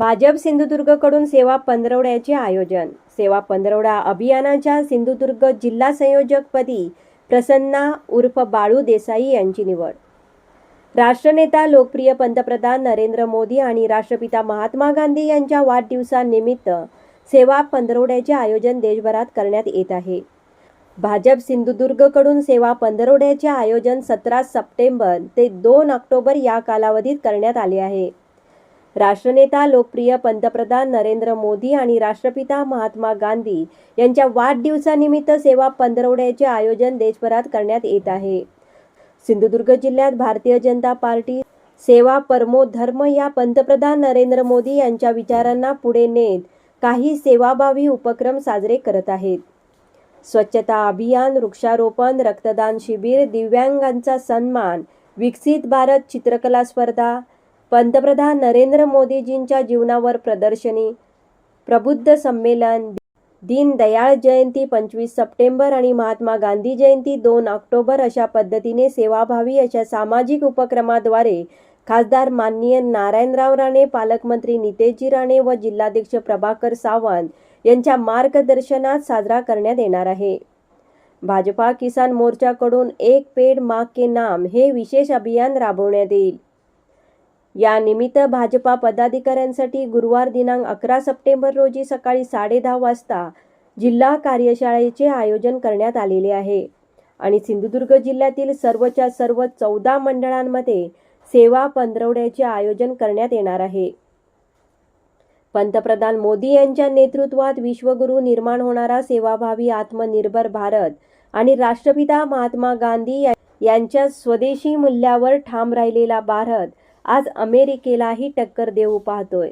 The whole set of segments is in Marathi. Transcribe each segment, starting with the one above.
भाजप सिंधुदुर्गकडून सेवा पंधरवड्याचे आयोजन. सेवा पंधरवडा अभियानाच्या सिंधुदुर्ग जिल्हा संयोजकपदी प्रसन्ना उर्फ बाळू देसाई यांची निवड. राष्ट्रनेता लोकप्रिय पंतप्रधान नरेंद्र मोदी आणि राष्ट्रपिता महात्मा गांधी यांच्या वाढदिवसानिमित्त सेवा पंधरवड्याचे आयोजन देशभरात करण्यात येत आहे. भाजप सिंधुदुर्गकडून सेवा पंधरवड्याचे आयोजन सतरा सप्टेंबर ते दोन ऑक्टोबर या कालावधीत करण्यात आले आहे. राष्ट्रनेता लोकप्रिय पंतप्रधान नरेंद्र मोदी आणि राष्ट्रपिता महात्मा गांधी यांच्या वाढदिवसानिमित्त सेवा पंधरवड्याचे आयोजन देशभरात करण्यात येत आहे. सिंधुदुर्ग जिल्ह्यात भारतीय जनता पार्टी सेवा परमो धर्म या पंतप्रधान नरेंद्र मोदी यांच्या विचारांना पुढे नेत काही सेवाभावी उपक्रम साजरे करत आहेत. स्वच्छता अभियान वृक्षारोपण रक्तदान शिबिर दिव्यांगांचा सन्मान विकसित भारत चित्रकला स्पर्धा पंतप्रधान नरेंद्र मोदीजींच्या जीवनावर प्रदर्शनी प्रबुद्ध संमेलन दीनदयाळ जयंती पंचवीस सप्टेंबर आणि महात्मा गांधी जयंती दोन ऑक्टोबर अशा पद्धतीने सेवाभावी अशा सामाजिक उपक्रमाद्वारे खासदार माननीय नारायणराव राणे पालकमंत्री नितेशजी राणे व जिल्हाध्यक्ष प्रभाकर सावंत यांच्या मार्गदर्शनात साजरा करण्यात येणार आहे. भाजपा किसान मोर्चाकडून एक पेड माग के नाम हे विशेष अभियान राबवण्यात येईल. या निमित्त भाजपा पदाधिकाऱ्यांसाठी गुरुवार दिनांक अकरा सप्टेंबर रोजी सकाळी साडेदहा वाजता जिल्हा कार्यशाळेचे आयोजन करण्यात आलेले आहे. आणि सिंधुदुर्ग जिल्ह्यातील सर्वच्या सर्व चौदा मंडळांमध्ये सेवा पंधरवड्याचे आयोजन करण्यात येणार आहे. पंतप्रधान मोदी यांच्या नेतृत्वात विश्वगुरू निर्माण होणारा सेवाभावी आत्मनिर्भर भारत आणि राष्ट्रपिता महात्मा गांधी यांच्या स्वदेशी मूल्यावर ठाम राहिलेला भारत आज अमेरिकेलाही टक्कर देऊ पाहतोय.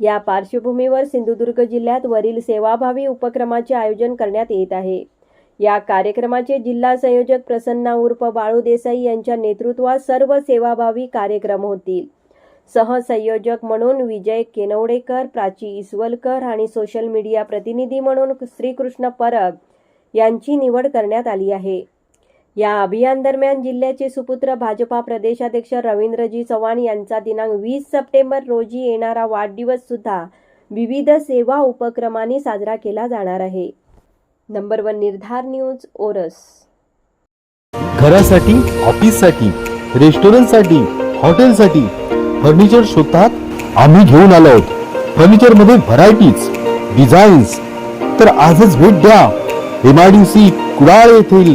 या पार्श्वभूमीवर सिंधुदुर्ग जिल्ह्यात वरील सेवाभावी उपक्रमाचे आयोजन करण्यात येत आहे. या कार्यक्रमाचे जिल्हा संयोजक प्रसन्ना उर्फ बाळू देसाई यांच्या नेतृत्वात सर्व सेवाभावी कार्यक्रम होतील. सहसंयोजक म्हणून विजय केनवडेकर प्राची इसवलकर आणि सोशल मीडिया प्रतिनिधी म्हणून श्रीकृष्ण परब यांची निवड करण्यात आली आहे. या अभियान दरम्यान जिल्ह्याचे सुपुत्र भाजपा प्रदेशाध्यक्ष रवींद्रजी चव्हाण यांचा दिनांक वीस सप्टेंबर रोजी येणारा वाढदिवस सुद्धा विविध सेवा उपक्रमाने साजरा केला जाणार आहे. नंबर वन निर्धार न्यूज ओरस. घरासाठी ऑफिससाठी रेस्टॉरंटसाठी हॉटेलसाठी फर्निचर शोधतात आम्ही घेऊन आलो आहोत. फर्निचरमध्ये व्हरायटीज डिझाईन्स. तर आजच भेट द्या. एमआयडीसी कुडाळ येथील